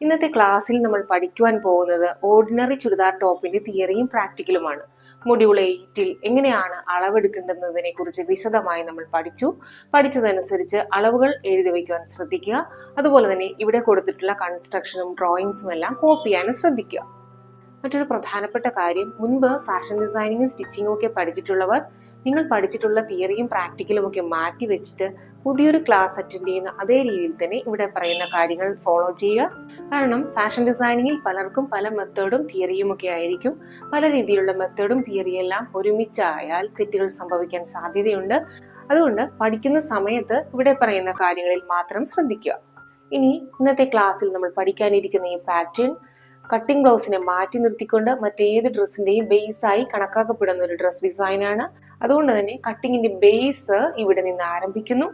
ഇന്നത്തെ ക്ലാസ്സിൽ നമ്മൾ പഠിക്കുവാൻ പോകുന്നത് ഓർഡിനറി ചുരിദാർ ടോപ്പിന്റെ തിയറിയും പ്രാക്ടിക്കലുമാണ്. മൊഡ്യൂൾ എയ്റ്റിൽ എങ്ങനെയാണ് അളവെടുക്കേണ്ടതിനെ കുറിച്ച് വിശദമായി നമ്മൾ പഠിച്ചു. പഠിച്ചതനുസരിച്ച് അളവുകൾ എഴുതി വയ്ക്കുവാൻ ശ്രദ്ധിക്കുക. അതുപോലെ തന്നെ ഇവിടെ കൊടുത്തിട്ടുള്ള കൺസ്ട്രക്ഷനും ഡ്രോയിങ്സും എല്ലാം കോപ്പി ചെയ്യാനും ശ്രദ്ധിക്കുക. മറ്റൊരു പ്രധാനപ്പെട്ട കാര്യം മുൻപ് ഫാഷൻ ഡിസൈനിങ്ങും സ്റ്റിച്ചിങ്ങും ഒക്കെ പഠിച്ചിട്ടുള്ളവർ നിങ്ങൾ പഠിച്ചിട്ടുള്ള തിയറിയും പ്രാക്ടിക്കലും ഒക്കെ മാറ്റി വെച്ചിട്ട് പുതിയൊരു ക്ലാസ് അറ്റൻഡ് ചെയ്യുന്ന അതേ രീതിയിൽ തന്നെ ഇവിടെ പറയുന്ന കാര്യങ്ങൾ ഫോളോ ചെയ്യുക. കാരണം ഫാഷൻ ഡിസൈനിങ്ങിൽ പലർക്കും പല മെത്തേഡും തിയറിയും ഒക്കെ ആയിരിക്കും. പല രീതിയിലുള്ള മെത്തേഡും തിയറിയും എല്ലാം ഒരുമിച്ചായാൽ തെറ്റുകൾ സംഭവിക്കാൻ സാധ്യതയുണ്ട്. അതുകൊണ്ട് പഠിക്കുന്ന സമയത്ത് ഇവിടെ പറയുന്ന കാര്യങ്ങളിൽ മാത്രം ശ്രദ്ധിക്കുക. ഇനി ഇന്നത്തെ ക്ലാസ്സിൽ നമ്മൾ പഠിക്കാനിരിക്കുന്ന ഈ പാറ്റേൺ കട്ടിംഗ് ബ്ലൗസിനെ മാറ്റി നിർത്തിക്കൊണ്ട് മറ്റേത് ഡ്രസ്സിന്റെയും ബേസായി കണക്കാക്കപ്പെടുന്ന ഒരു ഡ്രസ് ഡിസൈനാണ് അതുകൊണ്ട് തന്നെ കട്ടിങ്ങിന്റെ ബേസ് ഇവിടെ നിന്ന് ആരംഭിക്കുന്നു.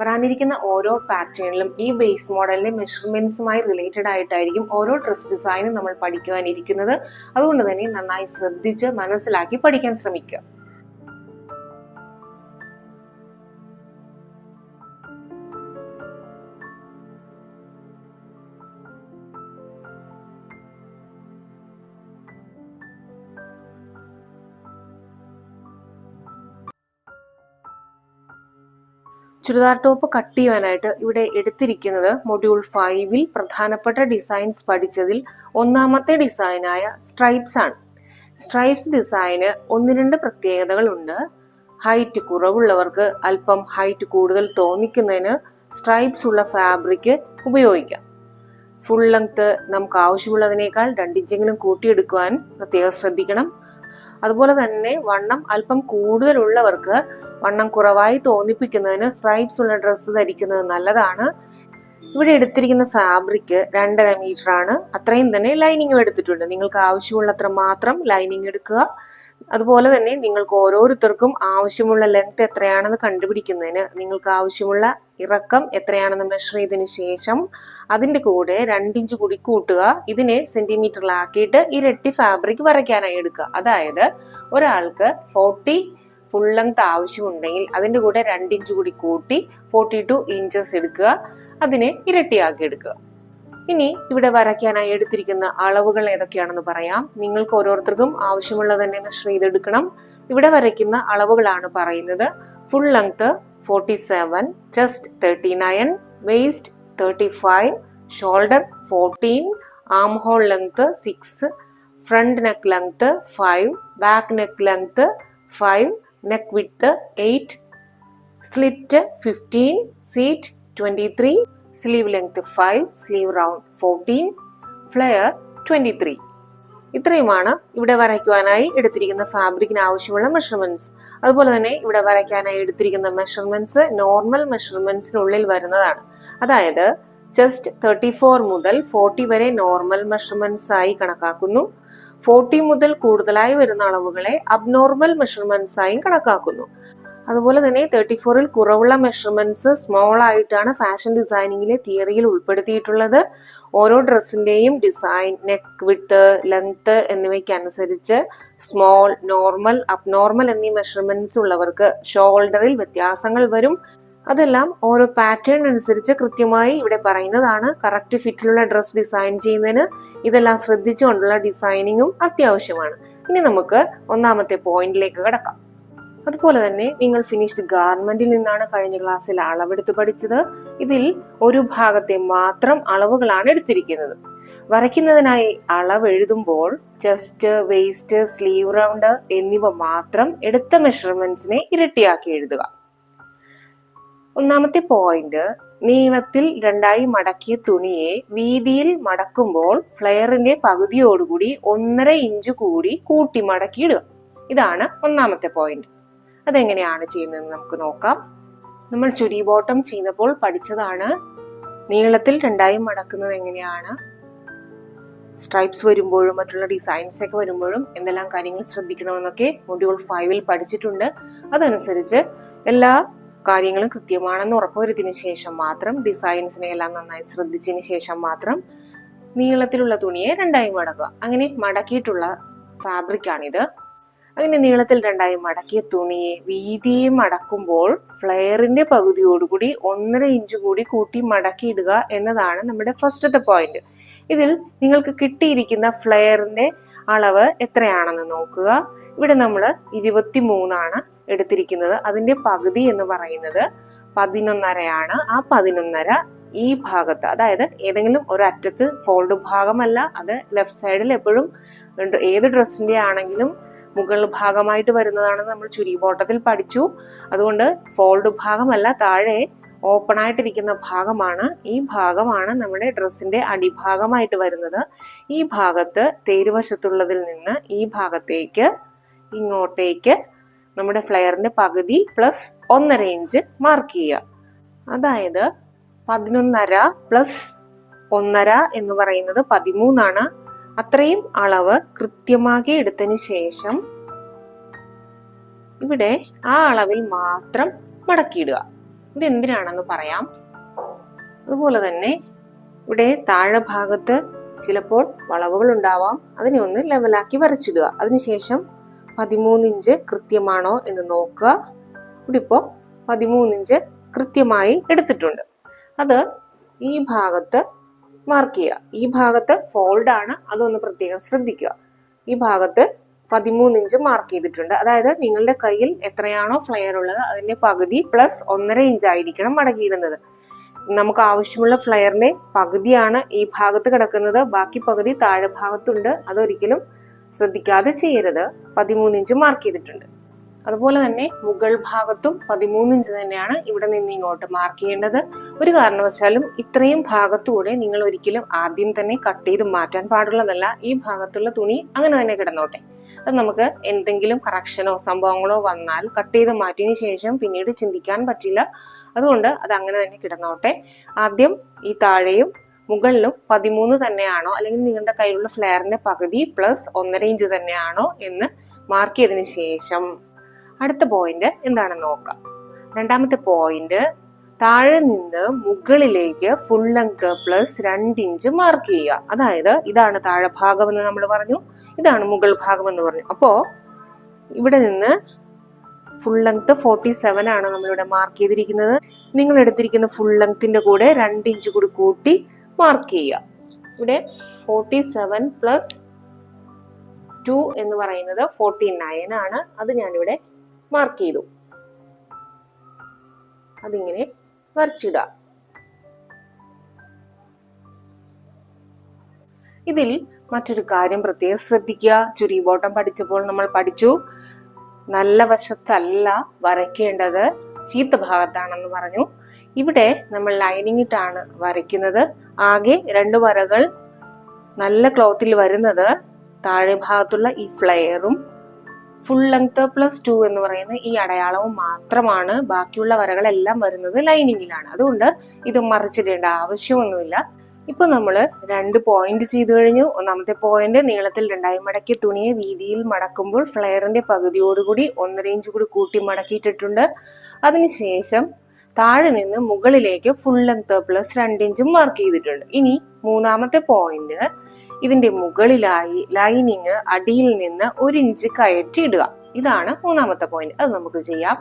വരാനിരിക്കുന്ന ഓരോ പാറ്റേണിലും ഈ ബേസ് മോഡലിന്റെ മെഷർമെന്റ്സുമായി റിലേറ്റഡ് ആയിട്ടായിരിക്കും ഓരോ ഡ്രസ് ഡിസൈനും നമ്മൾ പഠിക്കുവാനിരിക്കുന്നത്. അതുകൊണ്ട് തന്നെ നന്നായി ശ്രദ്ധിച്ച് മനസ്സിലാക്കി പഠിക്കാൻ ശ്രമിക്കുക. ചുരിദാർ ടോപ്പ് കട്ട് ചെയ്യാനായിട്ട് ഇവിടെ എടുത്തിരിക്കുന്നത് മൊഡ്യൂൾ ഫൈവിൽ പ്രധാനപ്പെട്ട ഡിസൈൻസ് പഠിച്ചതിൽ ഒന്നാമത്തെ ഡിസൈനായ സ്ട്രൈപ്സ് ആണ്. സ്ട്രൈപ്സ് ഡിസൈന് ഒന്ന് രണ്ട് പ്രത്യേകതകളുണ്ട് ഹൈറ്റ് കുറവുള്ളവർക്ക് അല്പം ഹൈറ്റ് കൂടുതൽ തോന്നിക്കുന്നതിന് സ്ട്രൈപ്സ് ഉള്ള ഫാബ്രിക് ഉപയോഗിക്കാം. ഫുൾ ലെങ്ത് നമുക്ക് ആവശ്യമുള്ളതിനേക്കാൾ രണ്ടിഞ്ചെങ്കിലും കൂട്ടിയെടുക്കുവാൻ പ്രത്യേകം ശ്രദ്ധിക്കണം. അതുപോലെ തന്നെ വണ്ണം അല്പം കൂടുതലുള്ളവർക്ക് വണ്ണം കുറവായി തോന്നിപ്പിക്കുന്നതിന് സ്ട്രൈപ്സ് ഉള്ള ഡ്രസ്സ് ധരിക്കുന്നത് നല്ലതാണ്. ഇവിടെ എടുത്തിരിക്കുന്ന ഫാബ്രിക് രണ്ടര മീറ്റർ ആണ്. അത്രയും തന്നെ ലൈനിങ്ങും എടുത്തിട്ടുണ്ട്. നിങ്ങൾക്ക് ആവശ്യമുള്ളത്ര മാത്രം ലൈനിങ് എടുക്കുക. അതുപോലെ തന്നെ നിങ്ങൾക്ക് ഓരോരുത്തർക്കും ആവശ്യമുള്ള ലെങ്ത് എത്രയാണെന്ന് കണ്ടുപിടിക്കുന്നതിന് നിങ്ങൾക്ക് ആവശ്യമുള്ള ഇറക്കം എത്രയാണെന്ന് മെഷർ ചെയ്തതിന് ശേഷം അതിന്റെ കൂടെ രണ്ടിഞ്ച് കൂടി കൂട്ടുക. ഇതിനെ സെന്റിമീറ്ററിലാക്കിയിട്ട് ഇരട്ടി ഫാബ്രിക് വരയ്ക്കാനായി എടുക്കുക. അതായത് ഒരാൾക്ക് ഫോർട്ടി ഫുൾ ലെങ്ത് ആവശ്യമുണ്ടെങ്കിൽ അതിന്റെ കൂടെ രണ്ടിഞ്ച് കൂടി കൂട്ടി ഫോർട്ടി ടു ഇഞ്ചസ് എടുക്കുക. അതിനെ ഇരട്ടിയാക്കി എടുക്കുക. ഇനി ഇവിടെ വരയ്ക്കാനായി എടുത്തിരിക്കുന്ന അളവുകൾ ഏതൊക്കെയാണെന്ന് പറയാം. നിങ്ങൾക്ക് ഓരോരുത്തർക്കും ആവശ്യമുള്ളത് തന്നെ മെഷർ ചെയ്തെടുക്കണം. ഇവിടെ വരയ്ക്കുന്ന അളവുകളാണ് പറയുന്നത്. Full length forty seven chest thirty nine waist thirty five shoulder fourteen arm hole length six front neck length five back neck length five neck width eight slit fifteen seat twenty three sleeve length five sleeve round fourteen flare twenty three ഇത്രയുമാണ് ഇവിടെ വരയ്ക്കുവാനായി എടുത്തിരിക്കുന്ന ഫാബ്രിക്കിന് ആവശ്യമുള്ള measurements അതുപോലെ തന്നെ ഇവിടെ വരയ്ക്കാനായി എടുത്തിരിക്കുന്ന measurements normal മെഷർമെന്റ്സിനുള്ളിൽ വരുന്നതാണ്. അതായത് ജസ്റ്റ് തേർട്ടി ഫോർ മുതൽ ഫോർട്ടി വരെ നോർമൽ മെഷർമെന്റ്സ് ആയി കണക്കാക്കുന്നു. ഫോർട്ടി മുതൽ കൂടുതലായി വരുന്ന അളവുകളെ അബ്നോർമൽ മെഷർമെന്റ്സ് ആയും കണക്കാക്കുന്നു. അതുപോലെ തന്നെ തേർട്ടി ഫോറിൽ കുറവുള്ള മെഷർമെന്റ്സ് സ്മോൾ ആയിട്ടാണ് ഫാഷൻ ഡിസൈനിങ്ങിലെ തിയറിയിൽ ഉൾപ്പെടുത്തിയിട്ടുള്ളത്. ഓരോ ഡ്രസ്സിന്റെയും ഡിസൈൻ നെക്ക് വിട്ട് ലെങ്ത് എന്നിവയ്ക്ക് അനുസരിച്ച് സ്മോൾ നോർമൽ അബ്നോർമൽ എന്നീ മെഷർമെന്റ്സ് ഉള്ളവർക്ക് ഷോൾഡറിൽ വ്യത്യാസങ്ങൾ വരും. അതെല്ലാം ഓരോ പാറ്റേൺ അനുസരിച്ച് കൃത്യമായി ഇവിടെ പറയുന്നതാണ്. കറക്റ്റ് ഫിറ്റിലുള്ള ഡ്രസ് ഡിസൈൻ ചെയ്യുന്നതിന് ഇതെല്ലാം ശ്രദ്ധിച്ചുകൊണ്ടുള്ള ഡിസൈനിങ്ങും അത്യാവശ്യമാണ്. ഇനി നമുക്ക് ഒന്നാമത്തെ പോയിന്റിലേക്ക് കിടക്കാം. അതുപോലെ തന്നെ നിങ്ങൾ ഫിനിഷ്ഡ് ഗാർമെന്റിൽ നിന്നാണ് കഴിഞ്ഞ ക്ലാസ്സിൽ അളവെടുത്ത് പഠിച്ചത്. ഇതിൽ ഒരു ഭാഗത്തെ മാത്രം അളവുകളാണ് എടുത്തിരിക്കുന്നത്. വരയ്ക്കുന്നതിനായി അളവ് എഴുതുമ്പോൾ ചെസ്റ്റ് വേസ്റ്റ് സ്ലീവ് റൗണ്ട് എന്നിവ മാത്രം എടുത്ത മെഷർമെന്റ്സിനെ ഇരട്ടിയാക്കി എഴുതുക. ഒന്നാമത്തെ പോയിന്റ് നീളത്തിൽ രണ്ടായി മടക്കിയ തുണിയെ വീതിയിൽ മടക്കുമ്പോൾ ഫ്ലെയറിന്റെ പകുതിയോടുകൂടി ഒന്നര ഇഞ്ച് കൂടി കൂട്ടി മടക്കിയിടുക. ഇതാണ് ഒന്നാമത്തെ പോയിന്റ് അതെങ്ങനെയാണ് ചെയ്യുന്നതെന്ന് നമുക്ക് നോക്കാം. നമ്മൾ ചുരി ബോട്ടം ചെയ്യുന്നപ്പോൾ പഠിച്ചതാണ് നീളത്തിൽ രണ്ടായി മടക്കുന്നത് എങ്ങനെയാണ്? സ്ട്രൈപ്സ് വരുമ്പോഴും മറ്റുള്ള ഡിസൈൻസ് ഒക്കെ വരുമ്പോഴും എന്തെല്ലാം കാര്യങ്ങൾ ശ്രദ്ധിക്കണമെന്നൊക്കെ മൊഡ്യൂൾ ഫൈവിൽ പഠിച്ചിട്ടുണ്ട്. അതനുസരിച്ച് എല്ലാ കാര്യങ്ങളും കൃത്യമാണെന്ന് ഉറപ്പുവരുത്തിന് ശേഷം മാത്രം ഡിസൈൻസിനെ എല്ലാം നന്നായി ശ്രദ്ധിച്ചതിന് ശേഷം മാത്രം നീളത്തിലുള്ള തുണിയെ രണ്ടായി മടക്കുക. അങ്ങനെ മടക്കിയിട്ടുള്ള ഫാബ്രിക്കാണിത്. അങ്ങനെ നീളത്തിൽ രണ്ടായി മടക്കിയ തുണിയെ വീതിയെ മടക്കുമ്പോൾ ഫ്ലെയറിന്റെ പകുതിയോടുകൂടി ഒന്നര ഇഞ്ച് കൂടി കൂട്ടി മടക്കിയിടുക എന്നതാണ് നമ്മുടെ ഫസ്റ്റത്തെ പോയിന്റ് ഇതിൽ നിങ്ങൾക്ക് കിട്ടിയിരിക്കുന്ന ഫ്ലെയറിന്റെ അളവ് എത്രയാണെന്ന് നോക്കുക. ഇവിടെ നമ്മൾ ഇരുപത്തി മൂന്നാണ് എടുത്തിരിക്കുന്നത്. അതിന്റെ പകുതി എന്ന് പറയുന്നത് പതിനൊന്നരയാണ്. ആ പതിനൊന്നര ഈ ഭാഗത്ത് അതായത് ഏതെങ്കിലും ഒരു അറ്റത്ത് ഫോൾഡ് ഭാഗമല്ല അത് ലെഫ്റ്റ് സൈഡിൽ എപ്പോഴും ഏത് ഡ്രസ്സിന്റെ ആണെങ്കിലും മുകൾ ഭാഗമായിട്ട് വരുന്നതാണ് നമ്മൾ ചുരിബോട്ടത്തിൽ പഠിച്ചു. അതുകൊണ്ട് ഫോൾഡ് ഭാഗമല്ല താഴെ ഓപ്പൺ ആയിട്ടിരിക്കുന്ന ഭാഗമാണ്. ഈ ഭാഗമാണ് നമ്മുടെ ഡ്രസ്സിന്റെ അടിഭാഗമായിട്ട് വരുന്നത്. ഈ ഭാഗത്ത് തേരുവശത്തുള്ളതിൽ നിന്ന് ഈ ഭാഗത്തേക്ക് ഇങ്ങോട്ടേക്ക് നമ്മുടെ ഫ്ലെയറിന്റെ പകുതി പ്ലസ് ഒന്നര ഇഞ്ച് മാർക്ക് ചെയ്യുക. അതായത് പതിനൊന്നര പ്ലസ് ഒന്നര എന്ന് പറയുന്നത് പതിമൂന്നാണ്. അത്രയും അളവ് കൃത്യമാക്കി എടുത്തതിന് ശേഷം ഇവിടെ ആ അളവിൽ മാത്രം മടക്കിയിടുക. ഇത് എന്തിനാണെന്ന് പറയാം. അതുപോലെ തന്നെ ഇവിടെ താഴെ ഭാഗത്ത് ചിലപ്പോൾ വളവുകൾ ഉണ്ടാവാം. അതിനെ ഒന്ന് ലെവലാക്കി വരച്ചിടുക. അതിനുശേഷം പതിമൂന്ന് ഇഞ്ച് കൃത്യമാണോ എന്ന് നോക്കുക. ഇവിടെ ഇപ്പോൾ പതിമൂന്ന് ഇഞ്ച് കൃത്യമായി എടുത്തിട്ടുണ്ട്. അത് ഈ ഭാഗത്ത് മാർക്ക് ചെയ്യുക. ഈ ഭാഗത്ത് ഫോൾഡാണ് അതൊന്ന് പ്രത്യേകം ശ്രദ്ധിക്കുക. ഈ ഭാഗത്ത് പതിമൂന്ന് ഇഞ്ച് മാർക്ക് ചെയ്തിട്ടുണ്ട്. അതായത് നിങ്ങളുടെ കയ്യിൽ എത്രയാണോ ഫ്ലെയർ ഉള്ളത് അതിന്റെ പകുതി പ്ലസ് ഒന്നര ഇഞ്ച് ആയിരിക്കണം മടങ്ങിയിടുന്നത്. നമുക്ക് ആവശ്യമുള്ള ഫ്ലെയറിന്റെ പകുതിയാണ് ഈ ഭാഗത്ത് കിടക്കുന്നത്. ബാക്കി പകുതി താഴെ ഭാഗത്തുണ്ട്. അതൊരിക്കലും ശ്രദ്ധിക്കാതെ ചെയ്യരുത്. പതിമൂന്ന് ഇഞ്ച് മാർക്ക് ചെയ്തിട്ടുണ്ട്. അതുപോലെ തന്നെ മുകൾ ഭാഗത്തും പതിമൂന്ന് ഇഞ്ച് തന്നെയാണ് ഇവിടെ നിന്ന് ഇങ്ങോട്ട് മാർക്ക് ചെയ്യേണ്ടത്. ഒരു കാരണവശാലും ഇത്രയും ഭാഗത്തൂടെ നിങ്ങൾ ഒരിക്കലും ആദ്യം തന്നെ കട്ട് ചെയ്ത് മാറ്റാൻ പാടുള്ളതല്ല. ഈ ഭാഗത്തുള്ള തുണി അങ്ങനെ തന്നെ കിടന്നോട്ടെ. അത് നമുക്ക് എന്തെങ്കിലും കറക്ഷനോ സംഭവങ്ങളോ വന്നാൽ കട്ട് ചെയ്ത് മാറ്റിയതിന് ശേഷം പിന്നീട് ചിന്തിക്കാൻ പറ്റില്ല. അതുകൊണ്ട് അത് അങ്ങനെ തന്നെ കിടന്നോട്ടെ. ആദ്യം ഈ താഴെയും മുകളിലും പതിമൂന്ന് തന്നെയാണോ അല്ലെങ്കിൽ നിങ്ങളുടെ കയ്യിലുള്ള ഫ്ലെയറിന്റെ പകുതി പ്ലസ് ഒന്നര ഇഞ്ച് തന്നെയാണോ എന്ന് മാർക്ക് ചെയ്തതിനു ശേഷം അടുത്ത പോയിന്റ് എന്താണെന്ന് നോക്കാം. രണ്ടാമത്തെ പോയിന്റ് താഴെ നിന്ന് മുകളിലേക്ക് ഫുൾ ലെങ്ത് പ്ലസ് രണ്ട് ഇഞ്ച് മാർക്ക് ചെയ്യുക. അതായത് ഇതാണ് താഴെ ഭാഗം എന്ന് നമ്മൾ പറഞ്ഞു. ഇതാണ് മുകൾ ഭാഗം എന്ന് പറഞ്ഞു. അപ്പോ ഇവിടെ നിന്ന് ഫുൾ ലെങ്ത് ഫോർട്ടി സെവൻ ആണ് നമ്മളിവിടെ മാർക്ക് ചെയ്തിരിക്കുന്നത്. നിങ്ങൾ എടുത്തിരിക്കുന്ന ഫുൾ ലെങ്ത്തിന്റെ കൂടെ രണ്ട് ഇഞ്ച് കൂടി കൂട്ടി മാർക്ക് ചെയ്യുക. ഇവിടെ ഫോർട്ടി സെവൻ പ്ലസ് ടു എന്ന് പറയുന്നത് ഫോർട്ടി നയൻ ആണ്. അത് ഞാനിവിടെ മാർക്ക് ചെയ്തു. അതിങ്ങനെ വരച്ചിടുക. ഇതിൽ മറ്റൊരു കാര്യം പ്രത്യേകം ശ്രദ്ധിക്കുക. ചുരി ബോട്ടം പഠിച്ചപ്പോൾ നമ്മൾ പഠിച്ചു. നല്ല വശത്തല്ല വരയ്ക്കേണ്ടത്. ചീത്ത ഭാഗത്താണെന്ന് പറഞ്ഞു. ഇവിടെ നമ്മൾ ലൈനിങ് ഇട്ടാണ് വരയ്ക്കുന്നത്. ആകെ രണ്ട് വരകൾ നല്ല ക്ലോത്തിൽ വരുന്നത്. താഴെ ഭാഗത്തുള്ള ഈ ഫ്ലെയറും ഫുൾ ലെങ്ത് പ്ലസ് ടു എന്ന് പറയുന്ന ഈ അടയാളവും മാത്രമാണ് ബാക്കിയുള്ള വരകളെല്ലാം വരുന്നത് ലൈനിങ്ങിലാണ് അതുകൊണ്ട് ഇത് മറിച്ചിടേണ്ട ആവശ്യമൊന്നുമില്ല. ഇപ്പൊ നമ്മൾ രണ്ട് പോയിന്റ് ചെയ്തു കഴിഞ്ഞു. ഒന്നാമത്തെ പോയിന്റ് നീളത്തിൽ രണ്ടായി മടക്കിയ തുണിയെ വീതിയിൽ മടക്കുമ്പോൾ ഫ്ലെയറിന്റെ പകുതിയോടുകൂടി ഒന്നര ഇഞ്ച് കൂടി കൂട്ടി മടക്കിയിട്ടിട്ടുണ്ട്. അതിനുശേഷം താഴെ നിന്ന് മുകളിലേക്ക് ഫുൾ ലെങ്ത് പ്ലസ് രണ്ട് ഇഞ്ചും മാർക്ക് ചെയ്തിട്ടുണ്ട്. ഇനി മൂന്നാമത്തെ പോയിന്റ് ഇതിന്റെ മുകളിലായി ലൈനിങ് അടിയിൽ നിന്ന് ഒരു ഇഞ്ച് കയറ്റി ഇടുക. ഇതാണ് മൂന്നാമത്തെ പോയിന്റ് അത് നമുക്ക് ചെയ്യാം.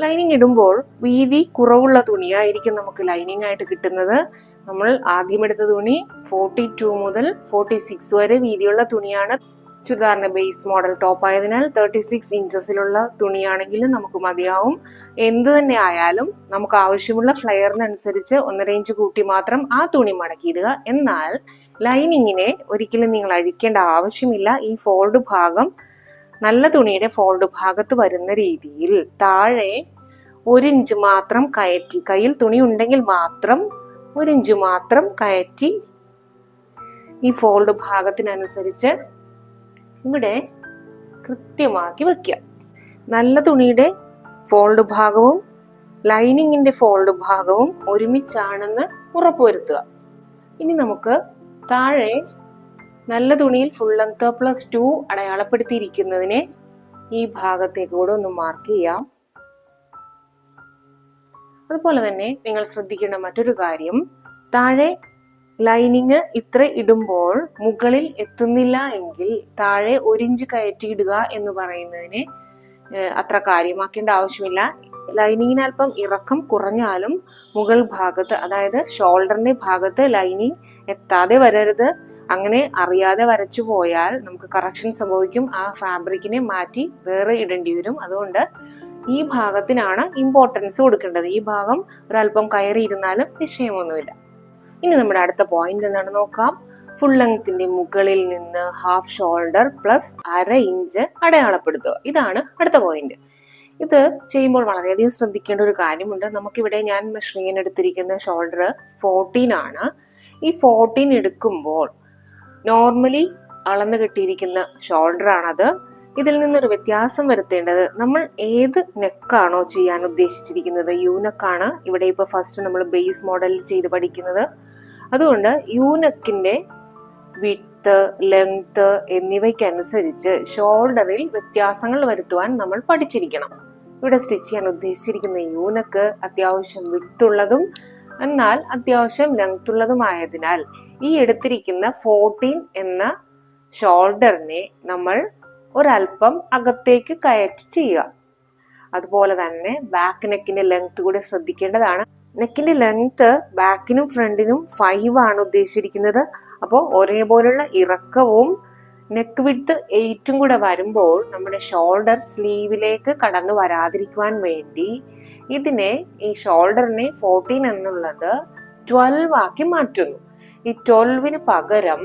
ലൈനിങ് ഇടുമ്പോൾ വീതി കുറവുള്ള തുണിയായിരിക്കും നമുക്ക് ലൈനിങ് ആയിട്ട് കിട്ടുന്നത്. നമ്മൾ ആദ്യം എടുത്ത തുണി ഫോർട്ടി ടു മുതൽ ഫോർട്ടി സിക്സ് വരെ വീതിയുള്ള തുണിയാണ്. ചുരിദാറിന്റെ ബേസ് മോഡൽ ടോപ്പ് ആയതിനാൽ തേർട്ടി സിക്സ് ഇഞ്ചസിലുള്ള തുണിയാണെങ്കിലും നമുക്ക് മതിയാവും. എന്ത് തന്നെ ആയാലും നമുക്ക് ആവശ്യമുള്ള ഫ്ലെയറിനനുസരിച്ച് ഒന്നര ഇഞ്ച് കൂട്ടി മാത്രം ആ തുണി മടക്കിയിടുക. എന്നാൽ ലൈനിങ്ങിനെ ഒരിക്കലും നിങ്ങൾ അഴിക്കേണ്ട ആവശ്യമില്ല. ഈ ഫോൾഡ് ഭാഗം നല്ല തുണിയുടെ ഫോൾഡ് ഭാഗത്ത് വരുന്ന രീതിയിൽ താഴെ ഒരു ഇഞ്ച് മാത്രം കയറ്റി കയ്യിൽ തുണി ഉണ്ടെങ്കിൽ മാത്രം ഒരു ഇഞ്ച് മാത്രം കയറ്റി ഈ ഫോൾഡ് ഭാഗത്തിനനുസരിച്ച് ഇവിടെ കൃത്യമാക്കി വെക്കുക. നല്ല തുണിയുടെ ഫോൾഡ് ഭാഗവും ലൈനിങ്ങിന്റെ ഫോൾഡ് ഭാഗവും ഒരുമിച്ചാണെന്ന് ഉറപ്പുവരുത്തുക. ഇനി നമുക്ക് താഴെ നല്ല തുണിയിൽ ഫുൾ ലെങ്ത് പ്ലസ് ടു അടയാളപ്പെടുത്തിയിരിക്കുന്നതിനെ ഈ ഭാഗത്തേക്ക് കൂടെ ഒന്ന് മാർക്ക് ചെയ്യാം. അതുപോലെ തന്നെ നിങ്ങൾ ശ്രദ്ധിക്കേണ്ട മറ്റൊരു കാര്യം താഴെ ലൈനിങ് ഇത്ര ഇടുമ്പോൾ മുകളിൽ എത്തുന്നില്ല എങ്കിൽ താഴെ ഒരിഞ്ച് കയറ്റിയിടുക എന്ന് പറയുന്നതിനെ അത്ര കാര്യമാക്കേണ്ട ആവശ്യമില്ല. ലൈനിങ്ങിന് അല്പം ഇറക്കം കുറഞ്ഞാലും മുകൾ ഭാഗത്ത് അതായത് ഷോൾഡറിന്റെ ഭാഗത്ത് ലൈനിങ് എത്താതെ വരരുത്. അങ്ങനെ അറിയാതെ വരച്ചു പോയാൽ നമുക്ക് കറക്ഷൻ സംഭവിക്കും. ആ ഫാബ്രിക്കിനെ മാറ്റി വേറെ ഇടേണ്ടി വരും. അതുകൊണ്ട് ഈ ഭാഗത്തിനാണ് ഇമ്പോർട്ടൻസ് കൊടുക്കേണ്ടത്. ഈ ഭാഗം ഒരല്പം കയറി ഇരുന്നാലും വിഷയമൊന്നുമില്ല. ഇനി നമ്മുടെ അടുത്ത പോയിന്റ് എന്താണ് നോക്കാം? ഫുൾ ലെങ്ത്തിന്റെ മുകളിൽ നിന്ന് ഹാഫ് ഷോൾഡർ പ്ലസ് അര ഇഞ്ച് അടയാളപ്പെടുത്തുക. ഇതാണ് അടുത്ത പോയിന്റ് ഇത് ചെയ്യുമ്പോൾ വളരെയധികം ശ്രദ്ധിക്കേണ്ട ഒരു കാര്യമുണ്ട്. നമുക്കിവിടെ ഞാൻ മെഷർ എടുത്തിരിക്കുന്ന ഷോൾഡർ ഫോർട്ടീൻ ആണ്. ഈ ഫോർട്ടീൻ എടുക്കുമ്പോൾ നോർമലി അളന്ന് കിട്ടിയിരിക്കുന്ന ഷോൾഡർ ആണത്. ഇതിൽ നിന്നൊരു വ്യത്യാസം വരുത്തേണ്ടത് നമ്മൾ ഏത് നെക്കാണോ ചെയ്യാൻ ഉദ്ദേശിച്ചിരിക്കുന്നത്? യൂനെക്കാണ് ഇവിടെ ഇപ്പോൾ ഫസ്റ്റ് നമ്മൾ ബേസ് മോഡൽ ചെയ്ത് പഠിക്കുന്നത്. അതുകൊണ്ട് യൂനക്കിന്റെ വിത്ത് ലെങ്ത് എന്നിവയ്ക്കനുസരിച്ച് ഷോൾഡറിൽ വ്യത്യാസങ്ങൾ വരുത്തുവാൻ നമ്മൾ പഠിച്ചിരിക്കണം. ഇവിടെ സ്റ്റിച്ച് ചെയ്യാൻ ഉദ്ദേശിച്ചിരിക്കുന്ന യൂനക്ക് അത്യാവശ്യം വിട്ടുള്ളതും എന്നാൽ അത്യാവശ്യം ലെങ്ത് ഉള്ളതുമായതിനാൽ ഈ എടുത്തിരിക്കുന്ന ഫോർട്ടീൻ എന്ന ഷോൾഡറിനെ നമ്മൾ ഒരല്പം അകത്തേക്ക് കയറ്റി ചെയ്യുക. അതുപോലെ തന്നെ ബാക്ക് നെക്കിന്റെ ലെങ്ത് കൂടെ ശ്രദ്ധിക്കേണ്ടതാണ്. നെക്കിന്റെ ലെങ്ത് ബാക്കിനും ഫ്രണ്ടിനും ഫൈവ് ആണ് ഉദ്ദേശിച്ചിരിക്കുന്നത്. അപ്പോൾ ഒരേപോലുള്ള ഇറക്കവും നെക്ക് വിത്ത് എയ്റ്റും കൂടെ വരുമ്പോൾ നമ്മുടെ ഷോൾഡർ സ്ലീവിലേക്ക് കടന്നു വരാതിരിക്കുവാൻ വേണ്ടി ഇതിനെ ഈ ഷോൾഡറിനെ ഫോർട്ടീൻ എന്നുള്ളത് ട്വൽവ് ആക്കി മാറ്റുന്നു. ഈ ട്വൽവിന് പകരം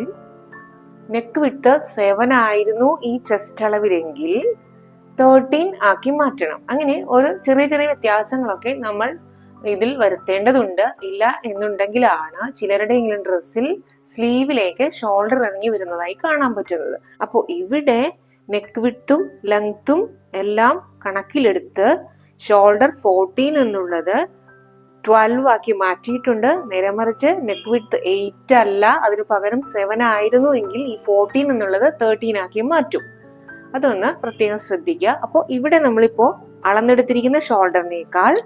നെക്ക് വിട്ട് സെവൻ ആയിരുന്നു ഈ ചെസ്റ്റ് അളവിലെങ്കിൽ തേർട്ടീൻ ആക്കി മാറ്റണം. അങ്ങനെ ഒരു ചെറിയ ചെറിയ വ്യത്യാസങ്ങളൊക്കെ നമ്മൾ ഇതിൽ വരുത്തേണ്ടതുണ്ട്. ഇല്ല എന്നുണ്ടെങ്കിലാണ് ചിലരുടെയെങ്കിലും ഡ്രസ്സിൽ സ്ലീവിലേക്ക് ഷോൾഡർ ഇറങ്ങി വരുന്നതായി കാണാൻ പറ്റുന്നത്. അപ്പോൾ ഇവിടെ നെക്ക് വിട്ടും ലെങ്ത്തും എല്ലാം കണക്കിലെടുത്ത് ഷോൾഡർ ഫോർട്ടീൻ എന്നുള്ളത് ട്വൽവ് ആക്കി മാറ്റിയിട്ടുണ്ട്. നേരെ മറിച്ച് നെക്ക് വിത്ത് എയ്റ്റ് അല്ല അതിന് പകരം സെവൻ ആയിരുന്നു എങ്കിൽ ഈ ഫോർട്ടീൻ എന്നുള്ളത് തേർട്ടീൻ ആക്കി മാറ്റും. അതൊന്ന് പ്രത്യേകം ശ്രദ്ധിക്കുക. അപ്പോൾ ഇവിടെ നമ്മളിപ്പോൾ അളന്നെടുത്തിരിക്കുന്ന ഷോൾഡറിനേക്കാൾ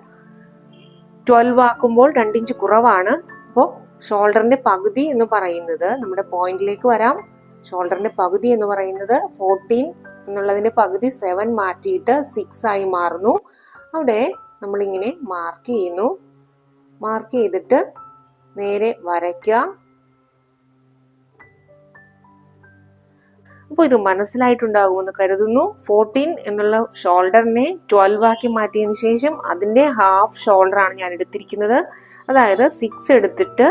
ട്വൽവ് ആക്കുമ്പോൾ രണ്ടിഞ്ച് കുറവാണ്. അപ്പോൾ ഷോൾഡറിന്റെ പകുതി എന്ന് പറയുന്നത് നമ്മുടെ പോയിന്റിലേക്ക് വരാം. ഷോൾഡറിന്റെ പകുതി എന്ന് പറയുന്നത് ഫോർട്ടീൻ എന്നുള്ളതിന്റെ പകുതി സെവൻ മാറ്റിയിട്ട് സിക്സ് ആയി മാറുന്നു. അവിടെ നമ്മളിങ്ങനെ മാർക്ക് ചെയ്യുന്നു. മാർക്ക് ചെയ്തിട്ട് നേരെ വരയ്ക്കുക അപ്പോൾ ഇത് മനസ്സിലായിട്ടുണ്ടാകുമെന്ന് കരുതുന്നു. ഫോർട്ടീൻ എന്നുള്ള ഷോൾഡറിനെ ട്വൽവ് ആക്കി മാറ്റിയതിന് ശേഷം അതിന്റെ ഹാഫ് ഷോൾഡറാണ് ഞാൻ എടുത്തിരിക്കുന്നത്. അതായത് സിക്സ് എടുത്തിട്ട്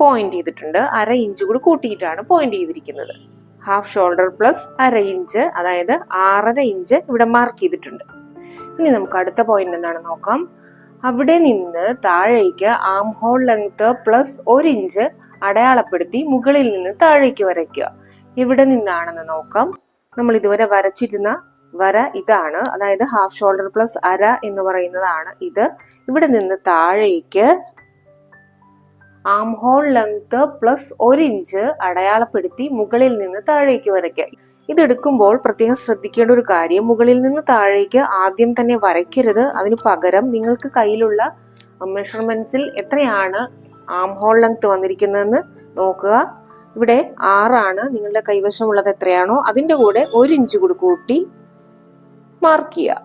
പോയിന്റ് ചെയ്തിട്ടുണ്ട്. അര ഇഞ്ച് കൂടി കൂട്ടിയിട്ടാണ് പോയിന്റ് ചെയ്തിരിക്കുന്നത്. ഹാഫ് ഷോൾഡർ പ്ലസ് അര ഇഞ്ച് അതായത് ആറര ഇഞ്ച് ഇവിടെ മാർക്ക് ചെയ്തിട്ടുണ്ട്. ഇനി നമുക്ക് അടുത്ത പോയിന്റ് എന്താണ് നോക്കാം. അവിടെ നിന്ന് താഴേക്ക് ആം ഹോൾ ലെങ്ത് പ്ലസ് ഒരു ഇഞ്ച് അടയാളപ്പെടുത്തി മുകളിൽ നിന്ന് താഴേക്ക് വരയ്ക്കുക. ഇവിടെ നിന്നാണെന്ന് നോക്കാം. നമ്മൾ ഇതുവരെ വരച്ചിരുന്ന വര ഇതാണ്. അതായത് ഹാഫ് ഷോൾഡർ പ്ലസ് അര എന്ന് പറയുന്നതാണ് ഇത്. ഇവിടെ നിന്ന് താഴേക്ക് ആം ഹോൾ ലെങ്ത് പ്ലസ് ഒരു ഇഞ്ച് അടയാളപ്പെടുത്തി മുകളിൽ നിന്ന് താഴേക്ക് വരയ്ക്കുക. ഇതെടുക്കുമ്പോൾ പ്രത്യേകം ശ്രദ്ധിക്കേണ്ട ഒരു കാര്യം മുകളിൽ നിന്ന് താഴേക്ക് ആദ്യം തന്നെ വരയ്ക്കരുത്. അതിന് പകരം നിങ്ങൾക്ക് കയ്യിലുള്ള മെഷർമെന്റ്സിൽ എത്രയാണ് ആം ഹോൾ ലെങ്ത് വന്നിരിക്കുന്നതെന്ന് നോക്കുക. ഇവിടെ ആറാണ്. നിങ്ങളുടെ കൈവശമുള്ളത് എത്രയാണോ അതിന്റെ കൂടെ ഒരു ഇഞ്ച് കൂടി കൂട്ടി മാർക്ക് ചെയ്യുക.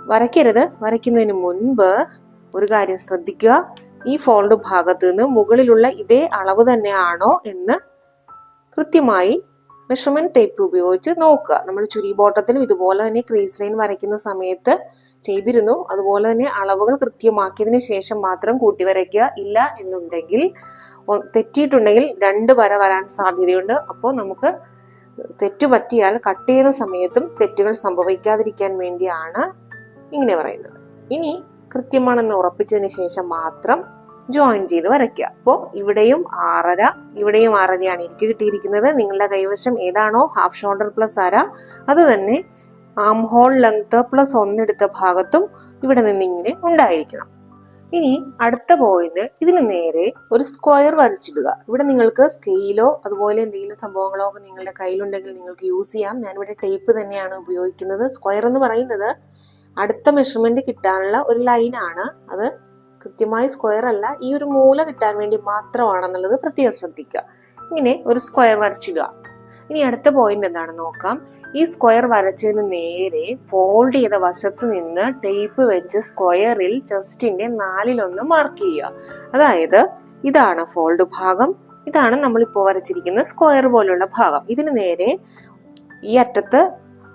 വരയ്ക്കരുത്. വരയ്ക്കുന്നതിന് മുൻപ് ഒരു കാര്യം ശ്രദ്ധിക്കുക. ഈ ഫോൾഡ് ഭാഗത്ത് നിന്ന് മുകളിലുള്ള ഇതേ അളവ് തന്നെയാണോ എന്ന് കൃത്യമായി മെഷർമെന്റ് ടേപ്പ് ഉപയോഗിച്ച് നോക്കുക. നമ്മൾ ചുരി ബോട്ടത്തിലും ഇതുപോലെ തന്നെ ക്രീസ് ലൈൻ വരയ്ക്കുന്ന സമയത്ത് ചെയ്തിരുന്നു. അതുപോലെ തന്നെ അളവുകൾ കൃത്യമാക്കിയതിന് ശേഷം മാത്രം കൂട്ടി വരയ്ക്കുക ഇല്ല എന്നുണ്ടെങ്കിൽ തെറ്റിയിട്ടുണ്ടെങ്കിൽ രണ്ട് വര വരാൻ സാധ്യതയുണ്ട്. അപ്പോൾ നമുക്ക് തെറ്റു പറ്റിയാൽ കട്ട് ചെയ്യുന്ന സമയത്തും തെറ്റുകൾ സംഭവിക്കാതിരിക്കാൻ വേണ്ടിയാണ് ഇങ്ങനെ പറയുന്നത്. ഇനി കൃത്യമാണെന്ന് ഉറപ്പിച്ചതിന് ശേഷം മാത്രം ജോയിൻ ചെയ്ത് വരയ്ക്കുക. അപ്പോൾ ഇവിടെയും ആറര ഇവിടെയും ആറരയാണ് എനിക്ക് കിട്ടിയിരിക്കുന്നത്. നിങ്ങളുടെ കൈവശം ഏതാണോ ഹാഫ് ഷോൾഡർ പ്ലസ് അര അത് തന്നെ ആം ഹോൾ ലെങ്ത് പ്ലസ് ഒന്നെടുത്ത ഭാഗത്തും ഇവിടെ നിന്ന് ഇങ്ങനെ ഉണ്ടായിരിക്കണം. ഇനി അടുത്ത പോയിന്റ് ഇതിന് നേരെ ഒരു സ്ക്വയർ വരച്ചിടുക. ഇവിടെ നിങ്ങൾക്ക് സ്കെയിലോ അതുപോലെ എന്തെങ്കിലും സംഭവങ്ങളോ ഒക്കെ നിങ്ങളുടെ കയ്യിലുണ്ടെങ്കിൽ നിങ്ങൾക്ക് യൂസ് ചെയ്യാം. ഞാനിവിടെ ടേപ്പ് തന്നെയാണ് ഉപയോഗിക്കുന്നത്. സ്ക്വയർ എന്ന് പറയുന്നത് അടുത്ത മെഷർമെന്റ് കിട്ടാനുള്ള ഒരു ലൈനാണ് അത് കൃത്യമായി സ്ക്വയർ അല്ല ഈ ഒരു മൂല കിട്ടാൻ വേണ്ടി മാത്രമാണെന്നുള്ളത് പ്രത്യേകം ശ്രദ്ധിക്കുക. ഇങ്ങനെ ഒരു സ്ക്വയർ വരച്ചിടുക. ഇനി അടുത്ത പോയിന്റ് എന്താണെന്ന് നോക്കാം. ഈ സ്ക്വയർ വരച്ചതിന് നേരെ ഫോൾഡ് ചെയ്ത വശത്ത് നിന്ന് ടേപ്പ് വെച്ച് സ്ക്വയറിൽ ചെസ്റ്റിന്റെ നാലിലൊന്ന് മാർക്ക് ചെയ്യുക. അതായത് ഇതാണ് ഫോൾഡ് ഭാഗം ഇതാണ് നമ്മളിപ്പോൾ വരച്ചിരിക്കുന്ന സ്ക്വയർ പോലുള്ള ഭാഗം. ഇതിന് നേരെ ഈ അറ്റത്ത്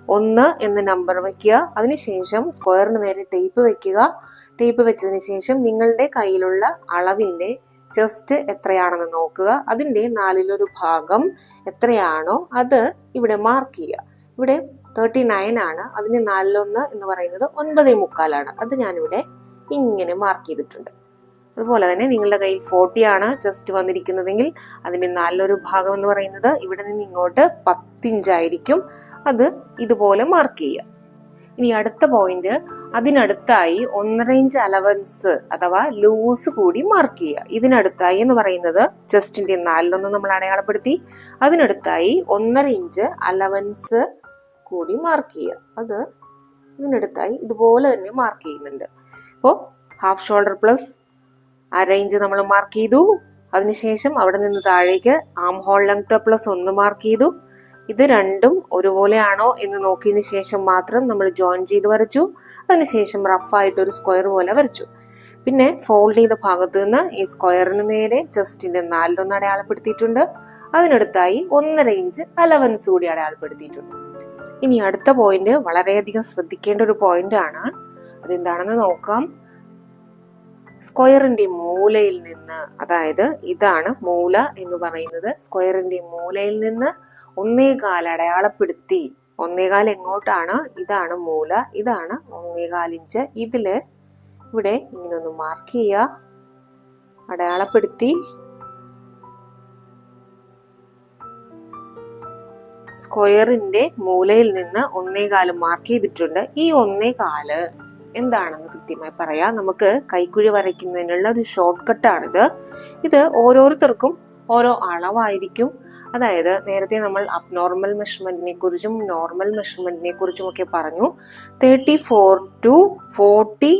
ഒന്ന് എന്ന് നമ്പർ വയ്ക്കുക അതിനുശേഷം സ്ക്വയറിന് നേരെ ടേപ്പ് വയ്ക്കുക ടേപ്പ് വെച്ചതിന് ശേഷം നിങ്ങളുടെ കയ്യിലുള്ള അളവിന്റെ ചെസ്റ്റ് എത്രയാണെന്ന് നോക്കുക. അതിന്റെ നാലിലൊരു ഭാഗം എത്രയാണോ അത് ഇവിടെ മാർക്ക് ചെയ്യുക. ഇവിടെ തേർട്ടി നയൻ ആണ്. അതിന് നാലിലൊന്ന് എന്ന് പറയുന്നത് ഒൻപതേ മുക്കാലാണ്. അത് ഞാനിവിടെ ഇങ്ങനെ മാർക്ക് ചെയ്തിട്ടുണ്ട്. അതുപോലെ തന്നെ നിങ്ങളുടെ കയ്യിൽ ഫോർട്ടി ആണ് ജസ്റ്റ് വന്നിരിക്കുന്നതെങ്കിൽ അതിന്റെ നാലിലൊരു ഭാഗം എന്ന് പറയുന്നത് ഇവിടെ നിന്ന് ഇങ്ങോട്ട് പത്തിഞ്ചായിരിക്കും. അത് ഇതുപോലെ മാർക്ക് ചെയ്യുക. ഇനി അടുത്ത പോയിന്റ് അതിനടുത്തായി ഒന്നര ഇഞ്ച് അലവൻസ് അഥവാ ലൂസ് കൂടി മാർക്ക് ചെയ്യുക. ഇതിനടുത്തായി എന്ന് പറയുന്നത് ജസ്റ്റിന്റെ നാലിലൊന്ന് നമ്മൾ അടയാളപ്പെടുത്തി. അതിനടുത്തായി ഒന്നര ഇഞ്ച് അലവൻസ് കൂടി മാർക്ക് ചെയ്യുക. അത് ഇതിനടുത്തായി ഇതുപോലെ തന്നെ മാർക്ക് ചെയ്യുന്നുണ്ട്. അപ്പോൾ ഹാഫ് ഷോൾഡർ പ്ലസ് അര ഇഞ്ച് നമ്മൾ മാർക്ക് ചെയ്തു. അതിനുശേഷം അവിടെ നിന്ന് താഴേക്ക് ആം ഹോൾ ലെങ്ത് പ്ലസ് ഒന്ന് മാർക്ക് ചെയ്തു. ഇത് രണ്ടും ഒരുപോലെയാണോ എന്ന് നോക്കിയതിന് ശേഷം മാത്രം നമ്മൾ ജോയിൻ ചെയ്ത് വരച്ചു. അതിനുശേഷം റഫായിട്ട് ഒരു സ്ക്വയർ പോലെ വരച്ചു. പിന്നെ ഫോൾഡ് ചെയ്ത ഭാഗത്ത് നിന്ന് ഈ സ്ക്വയറിന് നേരെ ചെസ്റ്റിന്റെ നാലിലൊന്ന് അടയാളപ്പെടുത്തിയിട്ടുണ്ട്. അതിനടുത്തായി ഒന്നര ഇഞ്ച് അലവൻസ് കൂടി അടയാളപ്പെടുത്തിയിട്ടുണ്ട്. ഇനി അടുത്ത പോയിന്റ് വളരെയധികം ശ്രദ്ധിക്കേണ്ട ഒരു പോയിന്റ് ആണ്. അതെന്താണെന്ന് നോക്കാം. സ്ക്വയറിന്റെ മൂലയിൽ നിന്ന് അതായത് ഇതാണ് മൂല എന്ന് പറയുന്നത്. സ്ക്വയറിന്റെ മൂലയിൽ നിന്ന് ഒന്നേകാൽ അടയാളപ്പെടുത്തി ഒന്നേകാൽ എങ്ങോട്ടാണ്? ഇതാണ് മൂല ഇതാണ് ഒന്നേകാൽ ഇഞ്ച്. ഇതിൽ ഇവിടെ ഇങ്ങനെ ഒന്ന് മാർക്ക് ചെയ്യുക. അടയാളപ്പെടുത്തി സ്ക്വയറിന്റെ മൂലയിൽ നിന്ന് ഒന്നേകാൽ മാർക്ക് ചെയ്തിട്ടുണ്ട്. ഈ ഒന്നേകാൽ എന്താണെന്ന് കൃത്യമായി പറയാം. നമുക്ക് കൈക്കുഴി വരയ്ക്കുന്നതിനുള്ള ഒരു ഷോർട്ട് കട്ടാണിത് ഇത് ഓരോരുത്തർക്കും ഓരോ അളവായിരിക്കും. അതായത് നേരത്തെ നമ്മൾ അബ്നോർമൽ മെഷർമെന്റിനെ കുറിച്ചും നോർമൽ മെഷർമെന്റിനെ കുറിച്ചും ഒക്കെ പറഞ്ഞു. തേർട്ടി ഫോർ ടു ഫോർട്ടി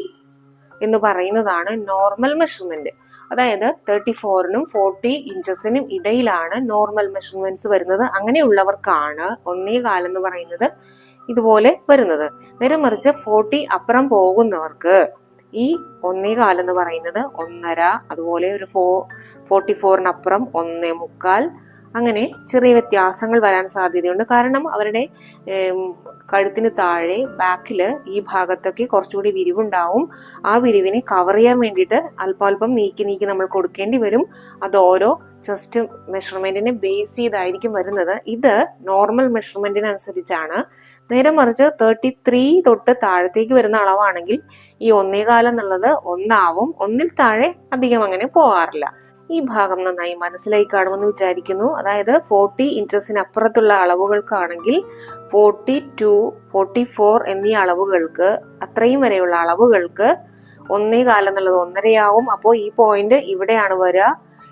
എന്ന് പറയുന്നതാണ് നോർമൽ മെഷർമെന്റ് അതായത് തേർട്ടി ഫോറിനും ഫോർട്ടി ഇഞ്ചസിനും ഇടയിലാണ് നോർമൽ മെഷർമെന്റ്സ് വരുന്നത്. അങ്ങനെയുള്ളവർക്കാണ് ഒന്നേ കാലെന്ന് പറയുന്നത് ഇതുപോലെ വരുന്നത്. നേരെ മറിച്ച് ഫോർട്ടി അപ്പുറം പോകുന്നവർക്ക് ഈ ഒന്നേ കാലെന്ന് പറയുന്നത് ഒന്നര അതുപോലെ ഒരു ഫോ ഫോർട്ടി ഫോറിനപ്പുറം ഒന്നേ മുക്കാൽ അങ്ങനെ ചെറിയ വ്യത്യാസങ്ങൾ വരാൻ സാധ്യതയുണ്ട്. കാരണം അവരുടെ കഴുത്തിന് താഴെ ബാക്കിൽ ഈ ഭാഗത്തൊക്കെ കുറച്ചുകൂടി വിരിവുണ്ടാവും. ആ വിരിവിനെ കവർ ചെയ്യാൻ വേണ്ടിയിട്ട് അല്പാൽപ്പം നീക്കി നീക്കി നമ്മൾ കൊടുക്കേണ്ടി വരും. അത് ഓരോ ചെസ്റ്റ് മെഷർമെന്റിനെ ബേസ് ചെയ്തായിരിക്കും വരുന്നത്. ഇത് നോർമൽ മെഷർമെന്റിനനുസരിച്ചാണ് നേരെ മറിച്ച് തേർട്ടി ത്രീ തൊട്ട് താഴത്തേക്ക് വരുന്ന അളവാണെങ്കിൽ ഈ ഒന്നേകാലം എന്നുള്ളത് ഒന്നാവും. ഒന്നിൽ താഴെ അധികം അങ്ങനെ പോകാറില്ല. ഈ ഭാഗം നന്നായി മനസ്സിലായി കാണുമെന്ന് വിചാരിക്കുന്നു. അതായത് ഫോർട്ടി ഇഞ്ചസിന് അപ്പുറത്തുള്ള അളവുകൾക്കാണെങ്കിൽ ഫോർട്ടി ടു ഫോർട്ടി ഫോർ എന്നീ അളവുകൾക്ക് അത്രയും വരെയുള്ള അളവുകൾക്ക് ഒന്നേ കാലം എന്നുള്ളത് ഒന്നരയാവും. അപ്പോൾ ഈ പോയിന്റ് ഇവിടെയാണ് വരിക.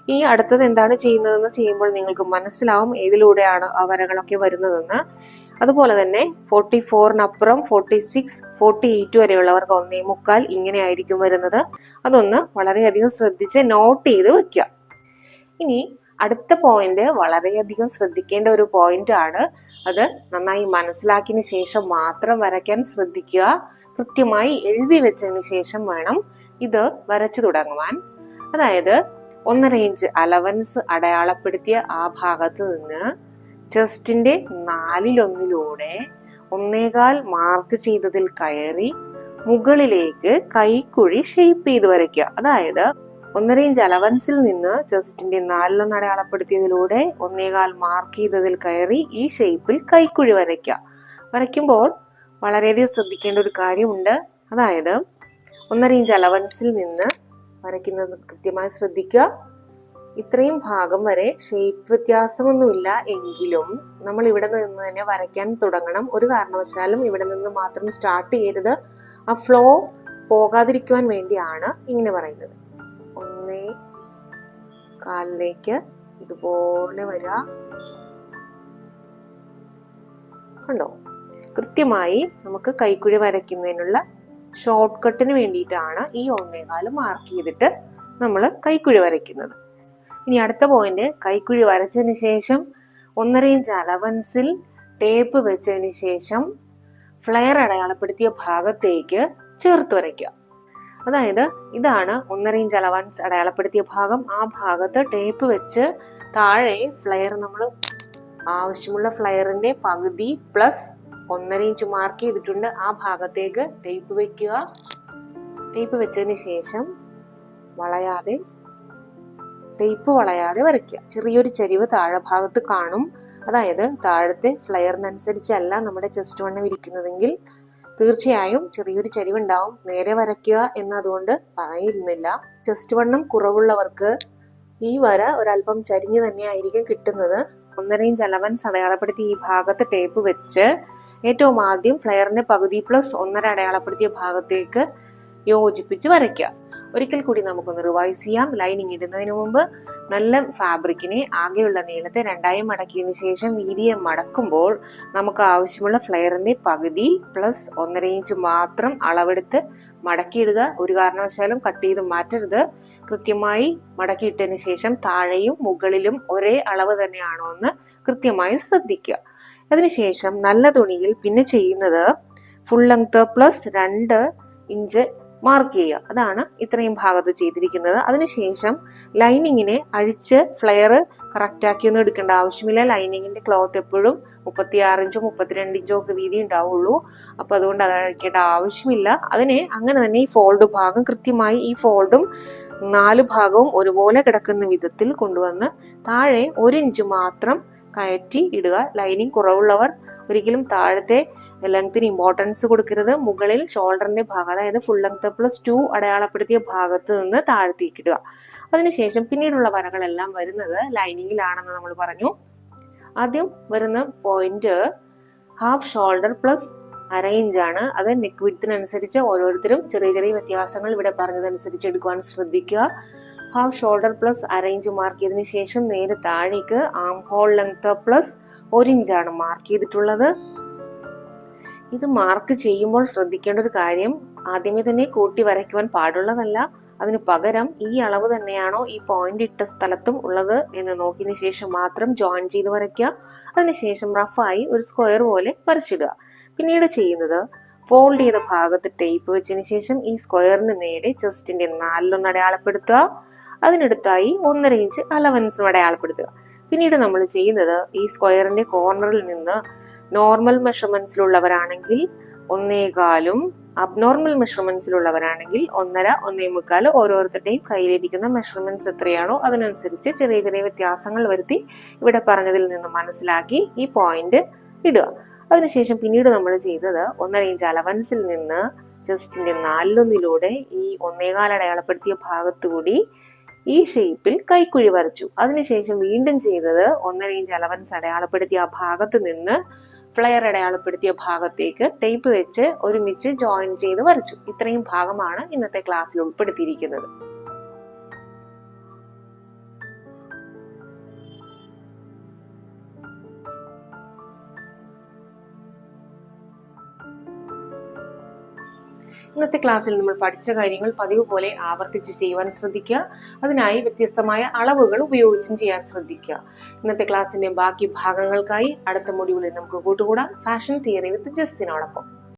ഈ അടുത്തത് എന്താണ് ചെയ്യുന്നതെന്ന് ചെയ്യുമ്പോൾ നിങ്ങൾക്ക് മനസ്സിലാവും ഏതിലൂടെയാണ് ആ വരകളൊക്കെ വരുന്നതെന്ന്. അതുപോലെ തന്നെ ഫോർട്ടി ഫോറിനപ്പുറം ഫോർട്ടി സിക്സ് ഫോർട്ടി എയ്റ്റ് വരെയുള്ളവർക്ക് ഒന്നേ മുക്കാൽ ഇങ്ങനെ ആയിരിക്കും വരുന്നത്. അതൊന്ന് വളരെയധികം ശ്രദ്ധിച്ച് നോട്ട് ചെയ്ത് വെക്കുക. ഇനി അടുത്ത പോയിന്റ് വളരെയധികം ശ്രദ്ധിക്കേണ്ട ഒരു പോയിന്റ് ആണ്. അത് നന്നായി മനസ്സിലാക്കിയതിന് ശേഷം മാത്രം വരയ്ക്കാൻ ശ്രദ്ധിക്കുക. കൃത്യമായി എഴുതി വെച്ചതിന് ശേഷം വേണം ഇത് വരച്ചു തുടങ്ങുവാൻ. അതായത് ഒന്നര ഇഞ്ച് അലവൻസ് അടയാളപ്പെടുത്തിയ ആ ഭാഗത്ത് നിന്ന് ചെസ്റ്റിന്റെ നാലിലൊന്നിലൂടെ ഒന്നേകാൽ മാർക്ക് ചെയ്തതിൽ കയറി മുകളിലേക്ക് കൈക്കുഴി ഷെയ്പ്പ് ചെയ്ത് വരയ്ക്കുക. അതായത് ഒന്നര ഇഞ്ച് അലവൻസിൽ നിന്ന് ചെസ്റ്റിന്റെ നാലിലൊന്ന് അടയാളപ്പെടുത്തിയതിലൂടെ ഒന്നേകാൽ മാർക്ക് ചെയ്തതിൽ കയറി ഈ ഷേപ്പിൽ കൈക്കുഴി വരയ്ക്കുക. വരയ്ക്കുമ്പോൾ വളരെയധികം ശ്രദ്ധിക്കേണ്ട ഒരു കാര്യമുണ്ട്. അതായത് ഒന്നര ഇഞ്ച് അലവൻസിൽ നിന്ന് വരയ്ക്കുന്നത് കൃത്യമായി ശ്രദ്ധിക്കുക. ഇത്രയും ഭാഗം വരെ ഷേപ്പ് വ്യത്യാസമൊന്നുമില്ല എങ്കിലും നമ്മൾ ഇവിടെ നിന്ന് തന്നെ വരയ്ക്കാൻ തുടങ്ങണം. ഒരു കാരണവശാലും ഇവിടെ നിന്ന് മാത്രം സ്റ്റാർട്ട് ചെയ്യരുത്. ആ ഫ്ലോ പോകാതിരിക്കുവാൻ വേണ്ടിയാണ് ഇങ്ങനെ പറയുന്നത്. ഒന്നേ കാലിലേക്ക് ഇതുപോലെ വരിക. കണ്ടോ? കൃത്യമായി നമുക്ക് കൈക്കുഴി വരയ്ക്കുന്നതിനുള്ള ഷോർട്ട് കട്ടിന് വേണ്ടിയിട്ടാണ് ഈ ഒന്നേകാൽ മാർക്ക് ചെയ്തിട്ട് നമ്മൾ കൈക്കുഴി വരയ്ക്കുന്നത്. ഇനി അടുത്ത പോയിന്റ് കൈക്കുഴി വരച്ചതിന് ശേഷം ഒന്നര ഇഞ്ച് അലവൻസിൽ ടേപ്പ് വെച്ചതിന് ശേഷം ഫ്ലെയർ അടയാളപ്പെടുത്തിയ ഭാഗത്തേക്ക് ചേർത്ത് വരയ്ക്കുക. അതായത് ഇതാണ് ഒന്നര ഇഞ്ച് അലവൻസ് അടയാളപ്പെടുത്തിയ ഭാഗം. ആ ഭാഗത്ത് ടേപ്പ് വെച്ച് താഴെ ഫ്ലെയർ നമ്മൾ ആവശ്യമുള്ള ഫ്ലെയറിന്റെ പകുതി പ്ലസ് ഒന്നര ഇഞ്ച് മാർക്ക് ചെയ്തിട്ടുണ്ട്. ആ ഭാഗത്തേക്ക് ടേപ്പ് വെക്കുക. ടേപ്പ് വെച്ചതിന് ശേഷം വളയാതെ ടേപ്പ് വളയാതെ വരയ്ക്കുക. ചെറിയൊരു ചരിവ് താഴെ ഭാഗത്ത് കാണും. അതായത് താഴത്തെ ഫ്ലെയറിനനുസരിച്ചല്ല നമ്മുടെ ചെസ്റ്റ് വണ്ണം ഇരിക്കുന്നതെങ്കിൽ തീർച്ചയായും ചെറിയൊരു ചരിവുണ്ടാവും. നേരെ വരയ്ക്കുക എന്നതുകൊണ്ട് പറയുന്നില്ല. ചെസ്റ്റ് വണ്ണം കുറവുള്ളവർക്ക് ഈ വര ഒരല്പം ചരിഞ്ഞു തന്നെയായിരിക്കും കിട്ടുന്നത്. ഒന്നര ഇഞ്ച് അലവൻസ് അടയാളപ്പെടുത്തി ഈ ഭാഗത്ത് ടേപ്പ് വെച്ച് ഏറ്റവും ആദ്യം ഫ്ലെയറിന്റെ പകുതി പ്ലസ് ഒന്നര അടയാളപ്പെടുത്തിയ ഭാഗത്തേക്ക് യോജിപ്പിച്ച് വരയ്ക്കുക. ഒരിക്കൽ കൂടി നമുക്കൊന്ന് റിവൈസ് ചെയ്യാം. ലൈനിങ് ഇടുന്നതിന് മുമ്പ് നല്ല ഫാബ്രിക്കിനെ ആകെയുള്ള നീളത്തെ രണ്ടായി മടക്കിയതിന് ശേഷം വീതിയെ മടക്കുമ്പോൾ നമുക്ക് ആവശ്യമുള്ള ഫ്ലെയറിന്റെ പകുതി പ്ലസ് ഒന്നര ഇഞ്ച് മാത്രം അളവെടുത്ത് മടക്കിയിടുക. ഒരു കാരണവശാലും കട്ട് ചെയ്ത് മാറ്റരുത്. കൃത്യമായി മടക്കിയിട്ടതിന് ശേഷം താഴെയും മുകളിലും ഒരേ അളവ് തന്നെയാണോ എന്ന് കൃത്യമായി ശ്രദ്ധിക്കുക. അതിനുശേഷം നല്ല തുണിയിൽ പിന്നെ ചെയ്യുന്നത് ഫുൾ ലെങ്ത് പ്ലസ് രണ്ട് ഇഞ്ച് മാർക്ക് ചെയ്യുക. അതാണ് ഇത്രയും ഭാഗത്ത് ചെയ്തിരിക്കുന്നത്. അതിനുശേഷം ലൈനിങ്ങിനെ അഴിച്ച് ഫ്ലെയർ കറക്റ്റാക്കിയൊന്നും എടുക്കേണ്ട ആവശ്യമില്ല. ലൈനിങ്ങിന്റെ ക്ലോത്ത് എപ്പോഴും മുപ്പത്തിയാറ് ഇഞ്ചോ മുപ്പത്തിരണ്ട് ഇഞ്ചോ ഒക്കെ വീതി ഉണ്ടാവുള്ളൂ. അപ്പം അതുകൊണ്ട് അത് അഴിക്കേണ്ട ആവശ്യമില്ല. അതിനെ അങ്ങനെ തന്നെ ഈ ഫോൾഡ് ഭാഗം കൃത്യമായി ഈ ഫോൾഡും നാല് ഭാഗവും ഒരുപോലെ കിടക്കുന്ന വിധത്തിൽ കൊണ്ടുവന്ന് താഴെ ഒരു ഇഞ്ച് മാത്രം കയറ്റി ഇടുക. ലൈനിങ് കുറവുള്ളവർ ഒരിക്കലും താഴത്തെ ലെങ്ത്തിന് ഇമ്പോർട്ടൻസ് കൊടുക്കരുത്. മുകളിൽ ഷോൾഡറിന്റെ ഭാഗം അതായത് ഫുൾ ലെങ്ത് പ്ലസ് ടു അടയാളപ്പെടുത്തിയ ഭാഗത്ത് നിന്ന് താഴത്തേക്ക് ഇടുക. അതിനുശേഷം പിന്നീടുള്ള വരകളെല്ലാം വരുന്നത് ലൈനിങ്ങിലാണെന്ന് നമ്മൾ പറഞ്ഞു. ആദ്യം വരുന്ന പോയിന്റ് ഹാഫ് ഷോൾഡർ പ്ലസ് അര ഇഞ്ചാണ് അത് നെക്ക് വിഡ്ത്തിനനുസരിച്ച് ഓരോരുത്തരും ചെറിയ ചെറിയ വ്യത്യാസങ്ങൾ ഇവിടെ പറഞ്ഞതനുസരിച്ച് എടുക്കുവാൻ ശ്രദ്ധിക്കുക. ഹാഫ് ഷോൾഡർ പ്ലസ് അര ഇഞ്ച് മാർക്ക് ചെയ്തതിനു ശേഷം നേരെ താഴേക്ക് ആം ഹോൾ ലെങ്ത് പ്ലസ് ഒരു ഇഞ്ചാണ് മാർക്ക് ചെയ്തിട്ടുള്ളത്. ഇത് മാർക്ക് ചെയ്യുമ്പോൾ ശ്രദ്ധിക്കേണ്ട ഒരു കാര്യം ആദ്യമേ തന്നെ കൂട്ടി വരയ്ക്കുവാൻ പാടുള്ളതല്ല. അതിന് പകരം ഈ അളവ് തന്നെയാണോ ഈ പോയിന്റ് ഇട്ട സ്ഥലത്തും ഉള്ളത് എന്ന് നോക്കിയതിനു ശേഷം മാത്രം ജോയിൻ ചെയ്ത് വരയ്ക്കുക. അതിനുശേഷം റഫായി ഒരു സ്ക്വയർ പോലെ വരച്ചിടുക. പിന്നീട് ചെയ്യുന്നത് ഫോൾഡ് ചെയ്ത ഭാഗത്ത് ടേപ്പ് വെച്ചതിന് ശേഷം ഈ സ്ക്വയറിന് നേരെ ചെസ്റ്റിന്റെ നാലിലൊന്ന് അടയാളപ്പെടുത്തുക. അതിനടുത്തായി ഒന്നര ഇഞ്ച് അലവൻസും അടയാളപ്പെടുത്തുക. പിന്നീട് നമ്മൾ ചെയ്യുന്നത് ഈ സ്ക്വയറിന്റെ കോർണറിൽ നിന്ന് നോർമൽ മെഷർമെന്റ്സിലുള്ളവരാണെങ്കിൽ ഒന്നേകാലും അബ്നോർമൽ മെഷർമെന്റ്സിലുള്ളവരാണെങ്കിൽ ഒന്നര ഒന്നേ മുക്കാൽ ഓരോരുത്തരുടെയും കയ്യിലിരിക്കുന്ന മെഷർമെന്റ്സ് എത്രയാണോ അതിനനുസരിച്ച് ചെറിയ ചെറിയ വ്യത്യാസങ്ങൾ വരുത്തി ഇവിടെ പറഞ്ഞതിൽ നിന്ന് മനസ്സിലാക്കി ഈ പോയിന്റ് ഇടുക. അതിനുശേഷം പിന്നീട് നമ്മൾ ചെയ്തത് ഒന്നര ഇഞ്ച് അലവൻസിൽ നിന്ന് ചെസ്റ്റിന്റെ നാലിലൊന്നിലൂടെ ഈ ഒന്നേകാൽ അടയാളപ്പെടുത്തിയ ഭാഗത്തുകൂടി ഈ ഷേപ്പിൽ കൈക്കുഴി വരച്ചു. അതിനുശേഷം വീണ്ടും ചെയ്തത് ഒന്നര ഇഞ്ച് അലവൻസ് അടയാളപ്പെടുത്തിയ ആ ഭാഗത്ത് നിന്ന് ഫ്ലെയർ അടയാളപ്പെടുത്തിയ ഭാഗത്തേക്ക് ടേപ്പ് വെച്ച് ഒരുമിച്ച് ജോയിൻ ചെയ്ത് വരച്ചു. ഇത്രയും ഭാഗമാണ് ഇന്നത്തെ ക്ലാസ്സിൽ ഉൾപ്പെടുത്തിയിരിക്കുന്നത്. ഇന്നത്തെ ക്ലാസ്സിൽ നമ്മൾ പഠിച്ച കാര്യങ്ങൾ പതിവ് പോലെ ആവർത്തിച്ച് ചെയ്യുവാൻ ശ്രദ്ധിക്കുക. അതിനായി വ്യത്യസ്തമായ അളവുകൾ ഉപയോഗിച്ചും ചെയ്യാൻ ശ്രദ്ധിക്കുക. ഇന്നത്തെ ക്ലാസ്സിന്റെ ബാക്കി ഭാഗങ്ങൾക്കായി അടുത്ത മൊഡ്യൂളിൽ നമുക്ക് കൂട്ടുകൂടാം. ഫാഷൻ തിയറി വിത്ത് ജസ്സിനോടൊപ്പം